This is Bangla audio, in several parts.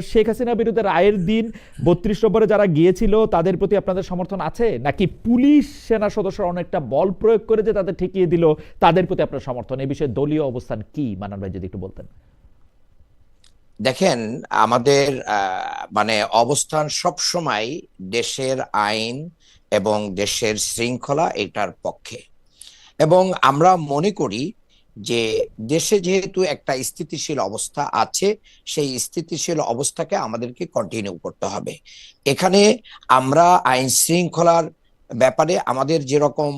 শেখ হাসিনা বিরুদ্ধে রায়ের দিন বত্রিশ নম্বরে যারা গিয়েছিল, তাদের প্রতি আপনাদের সমর্থন আছে? নাকি পুলিশ সেনা সদস্যরা অনেকটা বল প্রয়োগ করে যে তাদের ঠেকিয়ে দিল? তাদের প্রতি আপনার সমর্থন? এই বিষয়ে দলীয় অবস্থান কি? মানান ভাই যদি একটু বলতেন। দেখেন, আমাদের মানে অবস্থান সব সময় দেশের আইন এবং দেশের শৃঙ্খলা এটার পক্ষে। এবং আমরা মনে করি যে দেশে যেহেতু একটা স্থিতিশীল অবস্থা আছে, সেই স্থিতিশীল অবস্থাকে আমাদেরকে কন্টিনিউ করতে হবে। এখানে আমরা আইন শৃঙ্খলার ব্যাপারে আমাদের যেরকম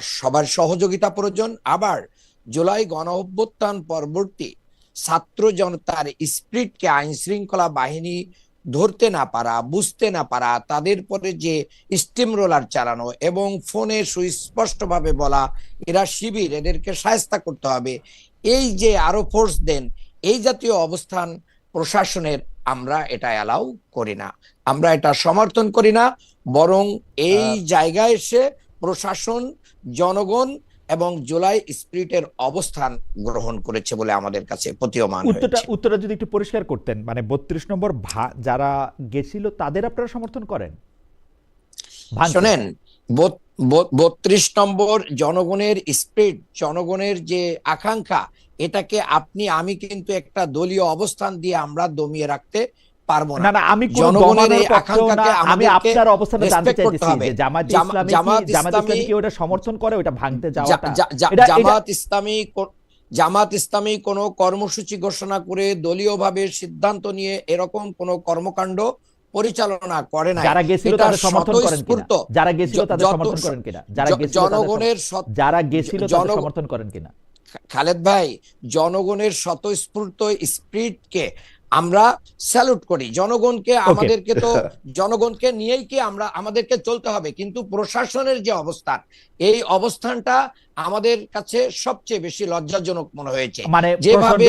সবার সহযোগিতা প্রয়োজন, আবার জুলাই গণ অভ্যুত্থান পরবর্তী ছাত্র জনতার স্পিরিটকে আইন শৃঙ্খলা বাহিনী ধরতে না পারা বুঝতে না পারা তাদের পরে যে স্টিম রোলার চালানো এবং ফোনে সুস্পষ্টভাবে বলা এরা শিবির এদেরকে সায়স্তা করতে হবে। এই যে আরও ফোর্স দেন এই জাতীয় অবস্থান প্রশাসনের আমরা এটা অ্যালাউ করি না। আমরা এটা সমর্থন করি না বরং এই জায়গায় এসে প্রশাসন জনগণ এবং জুলাই স্পিরিটের অবস্থান গ্রহণ করেছে বলে আমাদের কাছে প্রতীয়মান উত্তরটা উত্তরটা যদি একটু পরিষ্কার করতেন মানে বত্রিশ নম্বর যারা গেছিল তাদের আপনারা সমর্থন করেন। শোনেন বত- বত- বত্রিশ নম্বর জনগণের স্পিরিট জনগণের যে আকাঙ্ক্ষা এটাকে আপনি আমি কিন্তু একটা দলীয় অবস্থান দিয়ে আমরা দমিয়ে রাখতে পারব না। না আমি কোন জনগণের দমানোর এই না আকাঙ্ক্ষাকে আমি আপনার অবস্থানে জানতে চাইতেছি যে জামাত ইসলামী জামাত ইসলামী কি ওটা সমর্থন করে ওটা ভাঙতে যাওয়াটা? জামাত ইসলামী জামাত ইসলামী কোনো কর্মসূচি ঘোষণা করে দলীয়ভাবে সিদ্ধান্ত নিয়ে এরকম কোনো কর্মকাণ্ড পরিচালনা করে না যারা গেছিল তাদের সমর্থন করেন কিনা? যারা গেছিল তাদের সমর্থন করেন কিনা? যারা গেছিল জনগণের যারা গেছিল তাদের সমর্থন করেন কিনা? খালেদ ভাই জনগণের স্বতঃস্ফূর্ত স্পিরিটকে আমরা স্যালুট করি। জনগণকে আমাদেরকে তো জনগণকে নিয়েই কি আমরা আমাদেরকে চলতে হবে। কিন্তু প্রশাসনের যে অবস্থান এই অবস্থানটা আমাদের কাছে সবচেয়ে বেশি লজ্জাজনক মনে হয়েছে। মানে যেভাবে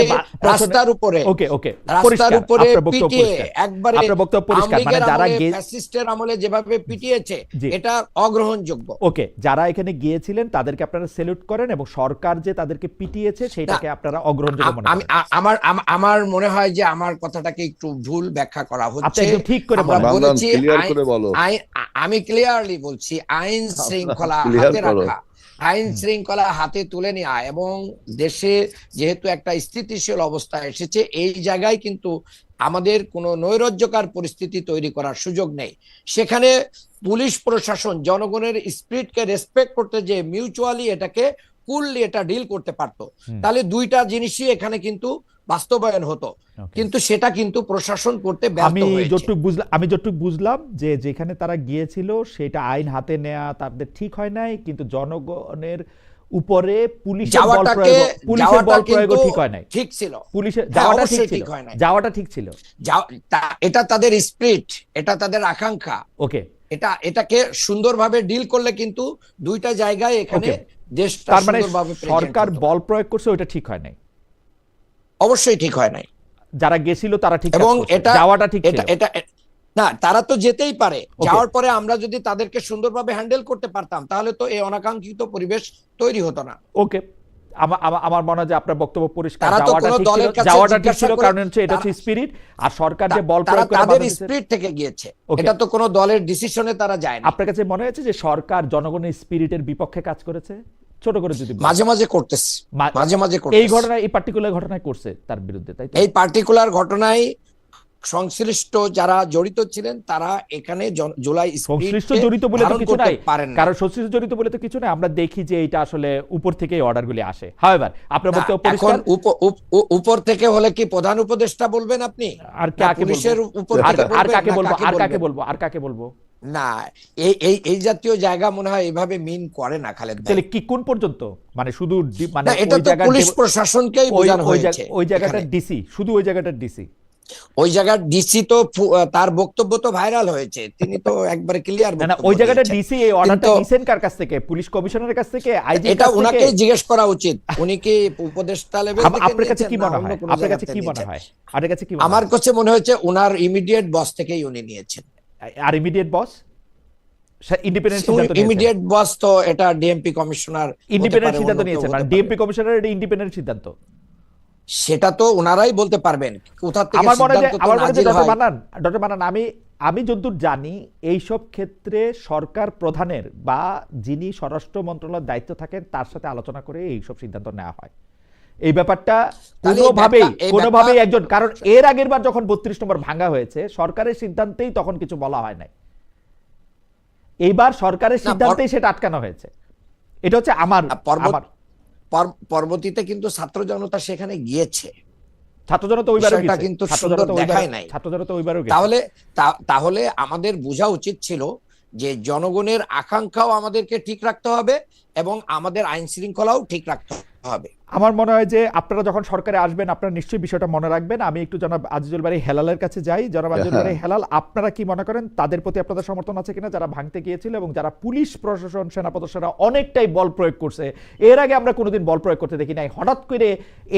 রাস্তার উপরে ওকে ওকে রাস্তার উপরে পিটিয়ে একবারে আপনার বক্তব্য পরিষ্কার মানে যারা ফ্যাসিস্টের আমলে যেভাবে পিটিয়েছে এটা অগ্রহণযোগ্য। ওকে যারা এখানে গিয়েছিলেন তাদেরকে আপনারা সেলুট করেন এবং সরকার যে তাদেরকে পিটিয়েছে সেটাকে আপনারা অগ্রহণযোগ্য মনে আমি আমার আমার মনে হয় যে আমার কথাটাকে একটু ভুল ব্যাখ্যা করা আপনি হচ্ছে। একটু ঠিক করে বলেছি আমি ক্লিয়ারলি বলছি আইন শৃঙ্খলা হাতে রাখা। আইন শৃঙ্খলা হাতে তুলে নেওয়া এবং দেশে যেহেতু একটা স্থিতিশীল অবস্থা এসেছে এই জায়গায় কিন্তু আমাদের কোনো নৈরাজ্যকার পরিস্থিতি তৈরি করার সুযোগ নেই। সেখানে পুলিশ প্রশাসন জনগণের স্পিরিটকে রেসপেক্ট করতে যে মিউচুয়ালি এটাকে কুললি এটা ডিল করতে পারতো। তাহলে দুইটা জিনিসই এখানে কিন্তু বাস্তবায়ন হতো। কিন্তু সেটা কিন্তু প্রশাসন করতে আমি যতটুকু বুঝলাম আমি যতটুকু বুঝলাম যে যেখানে তারা গিয়েছিল সেটা আইন হাতে নেওয়া তাদের ঠিক হয় নাই কিন্তু জনগণের উপরে পুলিশের বল প্রয়োগ পুলিশের বল প্রয়োগ ঠিক হয় নাই। ঠিক ছিল। পুলিশের হ্যাঁ, যাওয়াটা ঠিক ছিল। যাওয়াটা ঠিক ছিল। এটা তাদের স্পিরিট এটা তাদের আকাঙ্ক্ষা। ওকে এটা এটাকে সুন্দরভাবে ডিল করলে কিন্তু দুইটা জায়গায় এখানে. দেশটা তার মানে সরকার বল প্রয়োগ করছে ওটা ঠিক হয় নাই। অবশ্যই ঠিক হয় নাই। যারা গেছিল তারা ঠিক এবং এটা যাওয়াটা ঠিক এটা এটা না তারা তো যেতেই পারে। যাওয়ার পরে আমরা যদি তাদেরকে সুন্দরভাবে হ্যান্ডেল করতে পারতাম তাহলে তো এই অনাকাঙ্ক্ষিত পরিবেশ তৈরি হতো না। ওকে আমার মনে হয় যে আপনার বক্তব্য পরিষ্কার। যাওয়াটা ঠিক ছিল যাওয়াটা ঠিক ছিল কারণ হচ্ছে এটা হচ্ছে স্পিরিট আর সরকার যে বল প্রয়োগ করে তাদের স্পিরিট থেকে গিয়েছে। এটা তো কোনো দলের ডিসিশনে তারা যায় না আপনার কাছে মনে হয়েছে যে সরকার জনগণের স্পিরিটের বিপক্ষে কাজ করেছে? ছোট করে যদি মাঝে মাঝে করতেছে। মাঝে মাঝে এই করতেছে। ঘটনায় এই পার্টিকুলার ঘটনায় করছে তার বিরুদ্ধে তাই তো? এই পার্টিকুলার ঘটনায় সংশ্লিষ্ট যারা জড়িত ছিলেন তারা এখানে জুলাই সংশ্লিষ্ট জড়িত বলে তো কিছু নাই। কারণ সংশ্লিষ্ট জড়িত বলে তো কিছু নাই। আমরা দেখি যে এটা আসলে উপর থেকে অর্ডারগুলি আসে। হাওয়েভার আপনার বক্তব্য পরিষ্কার? উপর থেকে হলে কি প্রধান উপদেষ্টা বলবেন আপনি? আর কাকে বলব? আর কাকে বলব? আর কাকে বলব? আর কাকে বলব? না এই এই এই জাতীয় জায়গা মনে হয় এভাবে মিন করে না খালেদ ভাই। তাহলে কি কোন পর্যন্ত? মানে শুধু মানে এটা তো পুলিশ প্রশাসনকেই বোঝানো হয়েছে ওই জায়গাটার এখানে। ডিসি শুধু ওই জায়গাটার ডিসি। ওই জায়গার ডিসি তো তার বক্তব্য তো ভাইরাল হয়েছে তিনি তো একবারে ক্লিয়ার না ওই জায়গাটা ডিসি এই অর্ডারটা নিছেন কার কাছ থেকে? পুলিশ কমিশনারের কাছ থেকে আইজি এটা ওনাকে জিজ্ঞেস করা উচিত। উনি কি উপদেষ্টা লেভেল থেকে আপনার কাছে কি মনে হয়? আপনার কাছে কি মনে হয়? আপনার কাছে কি আমার কাছে মনে হয়েছে উনার ইমিডিয়েট বস থেকেই উনি নিয়েছেন। আর ইমিডিয়েট বস ইন্ডিপেন্ডেন্ট সিদ্ধান্ত ইমিডিয়েট বস তো এটা ডিএমপি কমিশনার ইন্ডিপেন্ডেন্ট সিদ্ধান্ত নিয়েছেন। মানে ডিএমপি কমিশনার এটা ইন্ডিপেন্ডেন্ট সিদ্ধান্ত। সেটা তো ওনারাই বলতে পারবেন। কোথা থেকে আমার মনে হয় আমার মনে হয় ডক্টর মান্নান ডক্টর মান্নান আমি আমি যতদূর জানি এইসব ক্ষেত্রে সরকার প্রধানের বা যিনি স্বরাষ্ট্র মন্ত্রণালয়ের দায়িত্ব থাকেন তার সাথে আলোচনা করে এইসব সিদ্ধান্ত নেওয়া হয়। এই ব্যাপারটা কোনোভাবেই কোনোভাবেই একজন কারণ এর আগের বার যখন বত্রিশ নম্বর ভাঙা হয়েছে সরকারের সিদ্ধান্তেই তখন কিছু বলা হয় নাই। এইবার সরকারের সিদ্ধান্তেই সেটা আটকানো হয়েছে। এটা হচ্ছে আমার আমার পর- পরবর্তীতে কিন্তু ছাত্র জনতা সেখানে গিয়েছে। ছাত্র জনতা ওইবারও গেছে কিন্তু ছাত্র জনতা ওইবারও- দেখায় নাই। ছাত্র জনতা ওইবারও গেছে। তাহলে তাহলে আমাদের বোঝা উচিত ছিল যে জনগণের আকাঙ্ক্ষাও আমাদেরকে ঠিক রাখতে হবে এবং আমাদের আইন শৃঙ্খলাও ঠিক রাখতে হবে। আমার মনে হয় যে আপনারা যখন সরকারে আসবেন আপনারা নিশ্চয়ই বিষয়টা মনে রাখবেন। আমি একটু জনাব আজিজুল বাড়ি হেলালের কাছে যাই। জনাব আজিজুল বাড়ি হেলাল আপনারা কি মনে করেন তাদের প্রতি আপনাদের সমর্থন আছে কিনা? যারা ভাঙতে গিয়েছিল এবং যারা পুলিশ প্রশাসন সেনা সদস্যরা অনেকটাই বল প্রয়োগ করছে। এর আগে আমরা কোনোদিন বল প্রয়োগ করতে দেখি নাই হঠাৎ করে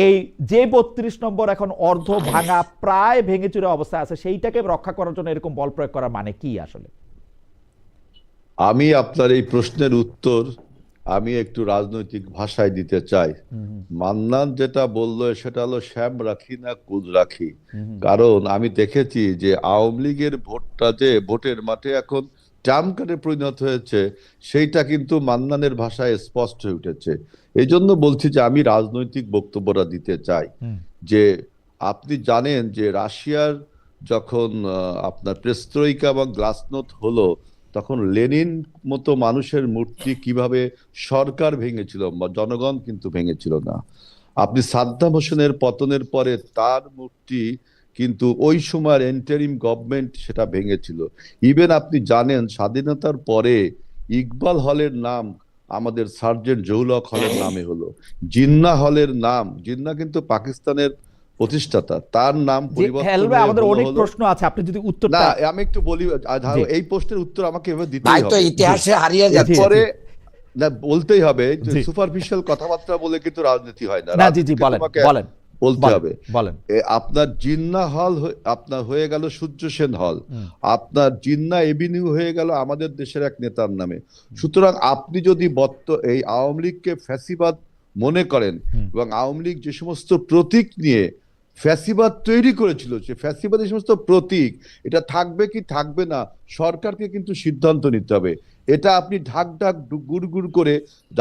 এই যে বত্রিশ নম্বর এখন অর্ধ ভাঙা প্রায় ভেঙে চুরে অবস্থায় আছে সেইটাকে রক্ষা করার জন্য এরকম বল প্রয়োগ করার মানে কি আসলে? আমি আপনার এই প্রশ্নের উত্তর আমি একটু রাজনৈতিক ভাষায় দিতে চাই। মান্নান যেটা বলল সেটা হলো শ্যাম রাখি না কুল রাখি। কারণ আমি দেখেছি যে আওয়ামী লীগের ভোটটা যে ভোটের মাঠে এখন ট্রাম কার্ডে পরিণত হয়েছে সেইটা কিন্তু মান্নানের ভাষায় স্পষ্ট হয়ে উঠেছে। এই জন্য বলছি যে আমি রাজনৈতিক বক্তব্যটা দিতে চাই যে আপনি জানেন যে রাশিয়ার যখন আপনার প্রেস্ত্রইকা এবং গ্লাসনোথ হলো তখন লেনিন মতো মানুষের মূর্তি কীভাবে সরকার ভেঙেছিল বা জনগণ কিন্তু ভেঙেছিল না। আপনি সাদ্দাম হোসেনের পতনের পরে তার মূর্তি কিন্তু ওই সময়ের এন্টারিম গভর্নমেন্ট সেটা ভেঙেছিল। ইভেন আপনি জানেন স্বাধীনতার পরে ইকবাল হলের নাম আমাদের সার্জেন্ট জৌলক হলের নামে হলো। জিন্না হলের নাম, জিন্না কিন্তু পাকিস্তানের প্রতিষ্ঠাতা তার নাম পরিবর্তন হেলাল ভাই, আমাদের অনেক প্রশ্ন আছে আপনি যদি না আমি একটু বলি। এই প্রশ্নের উত্তর আমাকে এভাবে দিতেই তাই তো ইতিহাসে হারিয়ে যাচ্ছে। পরে না বলতেই হবে সুপারফিশিয়াল কথাবার্তা বলে কিন্তু রাজনীতি হয় না। না জি জি বলেন বলেন বলতে হবে। বলেন। আপনার জিন্না হল আপনার হয়ে গেল সূর্য সেন হল। আপনার জিন্না এভিনিউ হয়ে গেল আমাদের দেশের এক নেতার নামে। সুতরাং আপনি যদি বর্ত এই আওয়ামী লীগকে ফ্যাসিবাদ মনে করেন এবং আওয়ামী লীগ যে সমস্ত প্রতীক নিয়ে ফ্যাসিবাদ তৈরি করেছিল ফ্যাসিবাদ এই সমস্ত প্রতীক, এটা থাকবে কি থাকবে না, সরকারকে কিন্তু সিদ্ধান্ত নিতে হবে। এটা আপনি ঢাক ঢাক গুড় গুড় করে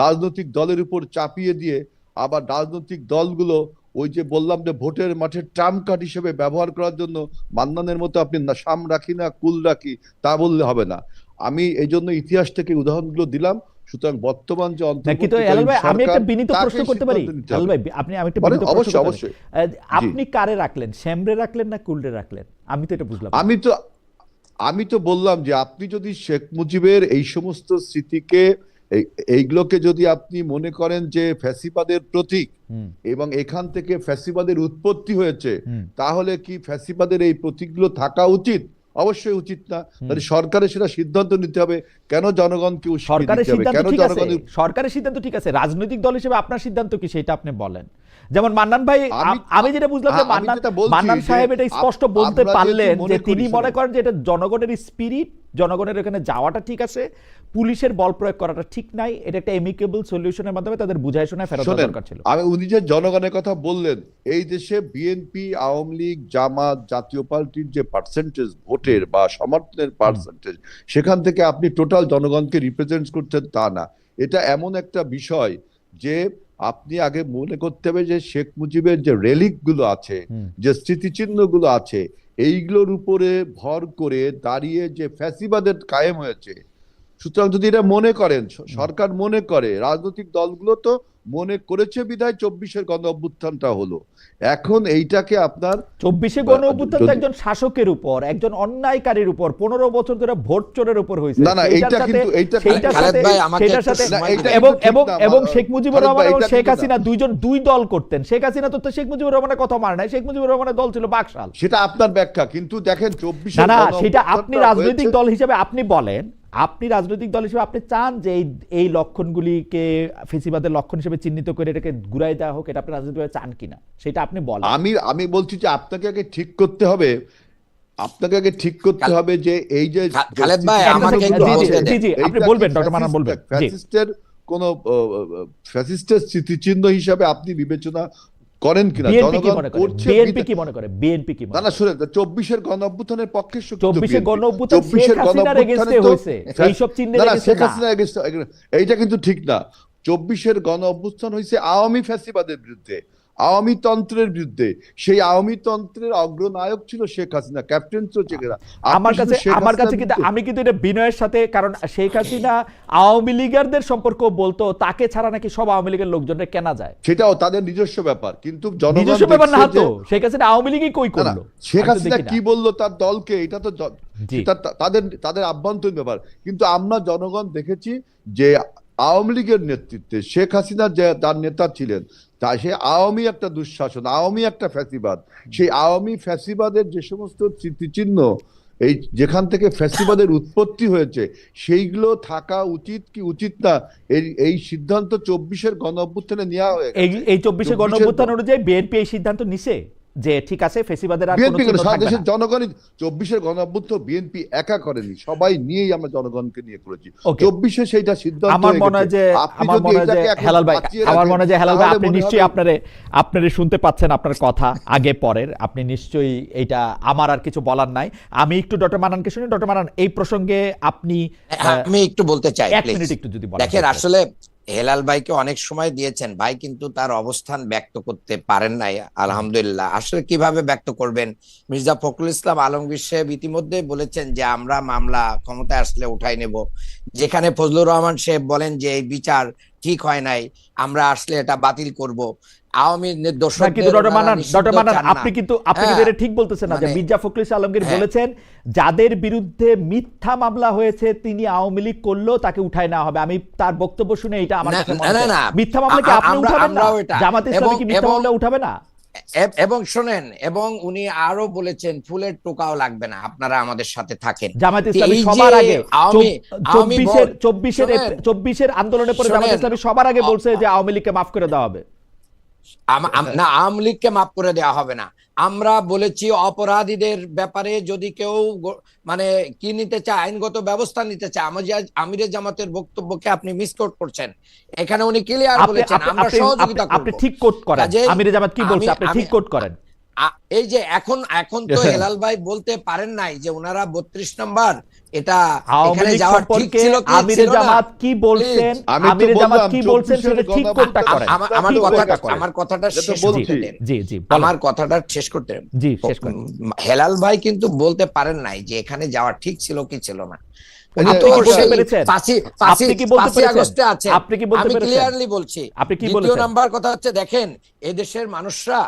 রাজনৈতিক দলের উপর চাপিয়ে দিয়ে আবার রাজনৈতিক দলগুলো ওই যে বললাম যে ভোটের মাঠে ট্রাম্প কার্ড হিসেবে ব্যবহার করার জন্য মান্নানের মতো আপনি না সাম রাখি না কুল রাখি তা বললে হবে না। আমি এই জন্য ইতিহাস থেকে উদাহরণগুলো দিলাম। সুতরাং বর্তমান যে আমি একটা বিনীত প্রশ্ন করতে পারি। ভাই আপনি আমি একটা বিনীত অবশ্যই, অবশ্যই। আপনি কারে রাখলেন? শ্যামরে রাখলেন না কুলরে রাখলেন? আমি তো এটা বুঝলাম। আমি তো আমি তো বললাম যে আপনি যদি শেখ মুজিবের এই সমস্ত স্মৃতিকে এইগুলোকে যদি আপনি মনে করেন যে ফ্যাসিবাদের প্রতীক এবং এখান থেকে ফ্যাসিবাদের উৎপত্তি হয়েছে। তাহলে কি ফ্যাসিবাদের এই প্রতীকগুলো থাকা উচিত? অবশ্যই উচিত না। তাহলে সরকারের সেটা সিদ্ধান্ত নিতে হবে কেন জনগণকে কেউ সরকারের সিদ্ধান্ত ঠিক আছে? সরকারের সিদ্ধান্ত ঠিক আছে। রাজনৈতিক দল হিসেবে আপনার সিদ্ধান্ত কি সেটা আপনি বলেন। যেমন মান্নান ভাই আমি- যেটা বুঝলাম যে হ্যাঁ, মান্নান মান্নান সাহেব এটা স্পষ্ট বলতে পারলেন যে তিনি মনে করেন যে এটা জনগণের স্পিরিট জনগণের এখানে যাওয়াটা ঠিক আছে পুলিশের বল প্রয়োগ করাটা ঠিক নাই এটা একটা এমিকেবল সলিউশনের মাধ্যমে তাদের বুঝায় শোনায় ফেরত দরকার ছিল। আমি উনি যে জনগণের কথা বললেন এই দেশে বিএনপি আওয়ামী লীগ জামাত জাতীয় পার্টির যে পার্সেন্টেজ ভোটের বা সমর্থনের পার্সেন্টেজ সেখান থেকে আপনি টোটাল জনগণকে রিপ্রেজেন্ট করছেন তা না। এটা এমন একটা বিষয় যে আপনি আগে মনে করতে হবে যে শেখ মুজিবের যে রেলিকগুলো আছে যে স্মৃতিচিহ্নগুলো আছে এইগুলোর উপরে ভর করে দাঁড়িয়ে যে ফ্যাসিবাদের কায়েম হয়েছে। সুতরাং যদি এটা মনে করেন সরকার মনে করে রাজনৈতিক দলগুলো তো মনে করেছে বিধায় চব্বিশের গণ অভ্যুত্থানটা হলো। এখন এইটাকে আপনার চব্বিশে গণ অভ্যুত্থান একজন শাসকের উপর একজন অন্যায়কারীর উপর পনেরো বছর ধরে ভোট চোরের উপর হয়েছে। না, না, এইটা সাথে- কিন্তু- এইটা সাথে-। এবং এবং এবং শেখ মুজিবুর রহমান এবং শেখ হাসিনা দুইজন দুই দল করতেন। শেখ হাসিনা তো তো শেখ মুজিবুর রহমানের কথা মানে নাই। শেখ মুজিবুর রহমানের দল ছিল বাকশাল। সেটা আপনার ব্যাখ্যা কিন্তু দেখেন চব্বিশ না না সেটা আপনি রাজনৈতিক দল হিসেবে আপনি বলেন আপনি রাজনৈতিক দল হিসেবে আপনি চান যে এই এই লক্ষণগুলিকে ফেসিবাদের লক্ষণ হিসেবে চিহ্নিত করে এটাকে ঘুরাই দেওয়া হোক এটা আপনি রাজনৈতিকভাবে চান কিনা? সেটা আপনি বলেন। আমি আমি বলছি যে আপনাকে আগে ঠিক করতে হবে আপনাকে আগে ঠিক করতে হবে যে এই যে খালেদ ভাই, আমাকে জি, জি, আপনি বলবেন, ডক্টর ফ্যাসিস্ট- বলবেন, ফ্যাসিস্টের কোন ফ্যাসিস্টের স্মৃতিচিহ্ন হিসাবে আপনি বিবেচনা করেন কিনা? জনগণ করে? করছে বিএনপি কি মনে করে? বিএনপি কি মনে না না শুনেন চব্বিশের এর গণঅভ্যুত্থানের পক্ষে শক্তি তো চব্বিশে গণঅভ্যুত্থান গণ অভ্যুত্থান শেখ 24 এর হাসিনার অভ্যুত্থানে এগেনস্টে তো- হয়েছে। এই সব না না শেখ হাসিনা এইটা কিন্তু ঠিক না। চব্বিশের গণ অভ্যুত্থান হয়েছে আওয়ামী ফ্যাসিবাদের বিরুদ্ধে আওয়ামী তন্ত্রের বিরুদ্ধে। সেই আওয়ামী তন্ত্রের অগ্রনায়ক ছিল শেখ হাসিনা ক্যাপ্টেন ছিল আমার কাছে আমার কাছে কিন্তু আমি কিন্তু এটা বিনয়ের সাথে কারণ শেখ হাসিনা আওয়ামী লীগারদের সম্পর্ক বলতো তাকে ছাড়া নাকি সব আওয়ামী লীগের লোকজনের কেনা যায়। সেটাও তাদের নিজস্ব ব্যাপার কিন্তু নিজস্ব ব্যাপার না তো। শেখ হাসিনা আওয়ামী লীগই কই করল? শেখ হাসিনা কি বলল তার দলকে এটা তা- তাদের তাদের আভ্যন্তরীণ ব্যাপার। কিন্তু আমরা জনগণ দেখেছি যে আওয়ামী লীগের নেতৃত্বে শেখ হাসিনা যে তার নেতা ছিলেন তা সে আওয়ামী একটা দুঃশাসন আওয়ামী একটা ফ্যাসিবাদ। সেই আওয়ামী ফ্যাসিবাদের যে সমস্ত স্মৃতিচিহ্ন এই যেখান থেকে ফ্যাসিবাদের উৎপত্তি হয়েছে সেইগুলো থাকা উচিত কি উচিত না এই এই সিদ্ধান্ত চব্বিশের গণ অভ্যুত্থানে নেওয়া হয়ে এই এই চব্বিশে গণ অভ্যুত্থান অনুযায়ী বিএনপি এই সিদ্ধান্ত নিছে। যে ঠিক আছে ফেসিবাদের আর কোনো বিএনপি চিহ্ন সারা থাকবে দেশের না। জনগণই চব্বিশের গণঅভ্যুত্থ বিএনপি একা করেনি সবাই নিয়েই আমরা জনগণকে নিয়ে করেছি। Okay. চব্বিশে সেইটা সিদ্ধান্ত আমার মনে হয় যে আমার মনে হয় যে হেলাল ভাই আমার মনে হয় যে হেলাল ভাই আপনি নিশ্চয়ই আপনারে আপনারে শুনতে পাচ্ছেন আপনার কথা আগে পরের। আপনি নিশ্চয়ই এটা আমার আর কিছু বলার নাই। আমি একটু ডক্টর মানানকে শুনি। ডক্টর মানান এই প্রসঙ্গে আপনি আমি একটু বলতে চাই এক প্লিজ মিনিট একটু যদি বলেন দেখেন আসলে হেলাল ভাইকে অনেক সময় দিয়েছেন, ভাই কিন্তু তার অবস্থান ব্যক্ত করতে পারেন নাই, আলহামদুলিল্লাহ। আসলে কীভাবে ব্যক্ত করবেন? মির্জা ফখরুল ইসলাম আলমগীর সাহেব ইতিমধ্যে বলেছেন যে, আমরা মামলা ক্ষমতায় আসলে উঠাই নেব। যেখানে ফজলুর রহমান সাহেব বলেন যে, এই বিচার ঠিক হয় নাই আমরা আসলে এটা বাতিল করব আওয়ামী। আপনি কিন্তু আপনি কিন্তু হ্যাঁ, এটা ঠিক বলতেছেন না যে মানে- মির্জা ফখরুল আলমগীর হ্যাঁ। বলেছেন যাদের বিরুদ্ধে মিথ্যা মামলা হয়েছে তিনি আওয়ামী লীগ করল তাকে উঠায় নেওয়া হবে আমি তার বক্তব্য শুনে এটা আমার না, কাছে না, না। না। মিথ্যা মামলা কি আপনি উঠাবেন না জামাত ইসলামী কি মিথ্যা মামলা উঠাবে না এব- শোনেন এবং উনি আরও বলেছেন ফুলের টোকাও লাগবে না আপনারা আমাদের সাথে থাকেন। জামাত ইসলামী সবার আগে চব্বিশের চব্বিশের চব্বিশের আন্দোলনের পরে জামাত ইসলামী সবার আগে বলছে যে আওয়ামী লীগকে মাফ করে দেওয়া হবে। না আওয়ামী লীগকে মাফ করে দেওয়া হবে না। আমরা বলেছি অপরাধীদের ব্যাপারে যদি কেউ মানে কি নিতে চায় আইনগত ব্যবস্থা নিতে চায় আমাদের আমিরের জামাতের বক্তব্যকে আপনি মিসকোট করছেন। এখানে উনি ক্লিয়ার বলেছেন আমরা সহযোগিতা করব আপনি ঠিক কোট করেন। আমিরের জামাত কি বলছে? আমি- আপনি ঠিক কোট করেন। এই যে এখন এখন তো হেলাল ভাই বলতে পারেন নাই যে ওনারা বত্রিশ নম্বর এটা এখানে লীগ যাওয়া ঠিক ছিল কি আমির ছিল না? জামাত কি বলছেন? আমি জামাত কি বলছেন সেটা ঠিক আমার কথাটা আমার কথাটা শেষ। করতে দেন। জি জি আমার কথাটা শেষ করতে দেন। জি শেষ করেন। হেলাল ভাই কিন্তু বলতে পারেন নাই যে এখানে যাওয়া ঠিক ছিল কি ছিল না। এই যে- উনি তো আপনি কি বলতে সেই পেরেছেন? পাঁচই পাঁচই আপনি কি বলতে পাঁচই পেরেছেন? আগস্টে আছে। আপনি কি বলতে আমি পেরেছেন? ক্লিয়ারলি বলছি। আপনি কি দ্বিতীয় বলেছেন? নাম্বার কথা হচ্ছে দেখেন এদেশের মানুষরা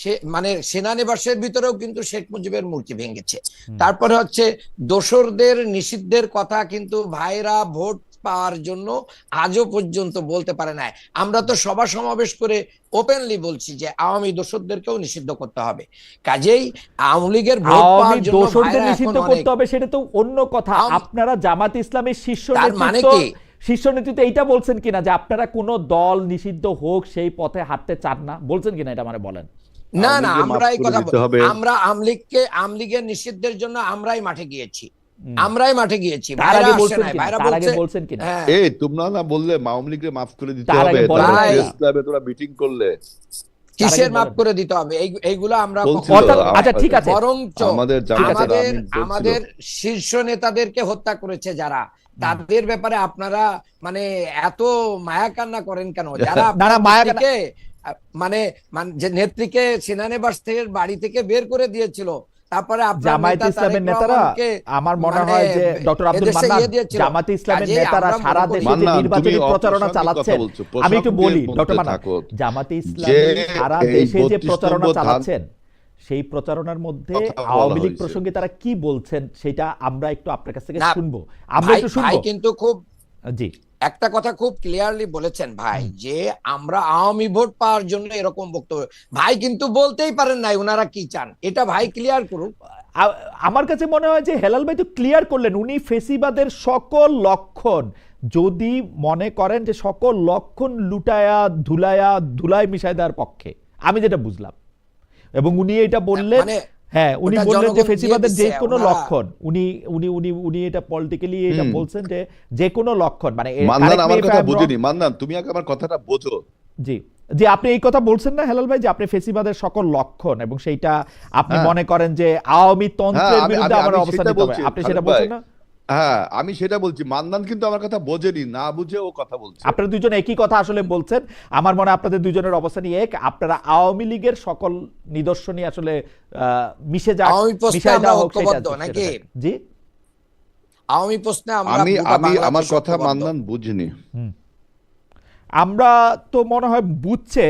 সে মানে সেনানিবাসের ভিতরেও কিন্তু শেখ মুজিবের মূর্তি ভেঙেছে। তারপরে হচ্ছে দোসরদের নিষিদ্ধের কথা কিন্তু ভাইরা ভোট পাওয়ার জন্য আজও পর্যন্ত বলতে পারে না আমরা তো সভা সমাবেশ করে ওপেনলি বলছি যে আওয়ামী দোসরদেরকেও নিষিদ্ধ করতে হবে। কাজেই আওয়ামী লীগের ভোট পাওয়ার জন্য দোসরদের নিষিদ্ধ করতে হবে সেটা তো অন্য কথা। আপনারা জামাত ইসলামের শীর্ষ মানে নেতৃত্ব কি? শীর্ষ নেতৃত্ব এইটা বলছেন কিনা যে আপনারা কোন দল নিষিদ্ধ হোক সেই পথে হাঁটতে চান না? বলছেন কিনা এটা মানে বলেন। না না আমরা এই কথা। আমরা আমলিগকে আমলিগের নিষিদ্ধের জন্য আমরাই মাঠে গিয়েছি। আমরাই মাঠে গিয়েছি। বলছেন কিনা? হ্যাঁ। এই তোমরা না বললে আওয়ামী মাফ করে দিতে হবে তোরা মিটিং করলে। কিসের মাফ করে দিতে হবে? এই এইগুলো আমরা আচ্ছা ঠিক আছে। বরঞ্চ আমাদের আমাদের শীর্ষ নেতাদেরকে হত্যা করেছে যারা তাদের ব্যাপারে আপনারা মানে এত মায়া কান্না করেন কেন? যারা আপনার মায়া আহ, মানে মানে যে নেত্রীকে সেনানিবাস থেকে বাড়ি থেকে বের করে দিয়েছিল তারপরে জামায়াত ইসলামের নেতারা আমার মনে মানে হয় যে ডক্টর আব্দুল মান্নান ইয়ে। জামাত ইসলামের নেতারা সারা দেশে যে নির্বাচনী প্রচারণা আমি একটু বলি ডক্টর মান্নান থাকো। জামাতে যে ইসলামী সারা দেশে যে প্রচারণা চালাচ্ছেন সেই প্রচারণার মধ্যে আওয়ামী লীগ প্রসঙ্গে তারা কি বলছেন সেটা আমরা একটু আপনার কাছ থেকে শুনব। আমরা একটু শুনব। কিন্তু খুব জি। একটা কথা খুব ক্লিয়ারলি বলেছেন ভাই যে আমরা আওয়ামী ভোট পাওয়ার জন্য এরকম বক্তব্য ভাই কিন্তু বলতেই পারেন নাই ওনারা কি চান। এটা ভাই ক্লিয়ার করুন আ- আমার কাছে মনে হয় যে হেলাল ভাই তো ক্লিয়ার করলেন উনি ফেসিবাদের সকল লক্ষণ যদি মনে করেন যে সকল লক্ষণ লুটায়া ধুলায়া ধুলায় মিশায় দেওয়ার পক্ষে। আমি যেটা বুঝলাম। এবং উনি এটা বললেন মানে হ্যাঁ উনি বললেন যে ফেসিবাদের যে কোনো লক্ষণ উনি উনি উনি উনি এটা পলিটিক্যালি এটা বলছেন যে যে কোনো লক্ষণ মানে মান্নান আমার কথা বুঝিনি। মান্নান তুমি আগে আমার কথাটা বোঝো। জি। যে আপনি এই কথা বলছেন না হেলাল ভাই যে আপনি ফেসিবাদের সকল লক্ষণ এবং সেইটা আপনি হ্যাঁ। মনে করেন যে আওয়ামী তন্ত্রের আমি- বিরুদ্ধে আমি- আমার অবস্থান নিতে হবে। আপনি সেটা বলছেন না? হ্যাঁ আমি সেটা বলছি। মান্নান কিন্তু আমার কথা বোঝেনি না বুঝে ও কথা বলছে। আপনারা দুজন একই কথা আসলে বলছেন। আমার মনে আপনাদের দুজনের অবস্থানই এক আপনারা আওয়ামী লীগের সকল নিদর্শনই আসলে মিশে যাক হোক ঐক্যবদ্ধ সেটা নাকি? জি? আওয়ামী প্রশ্নে আমরা আমি আমি আমার কথা। মান্নান বুঝিনি। আমরা তো মনে হয় বুঝছে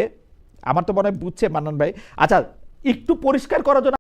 আমার তো মনে হয় বুঝছে মান্নান ভাই। আচ্ছা একটু পরিষ্কার করার জন্য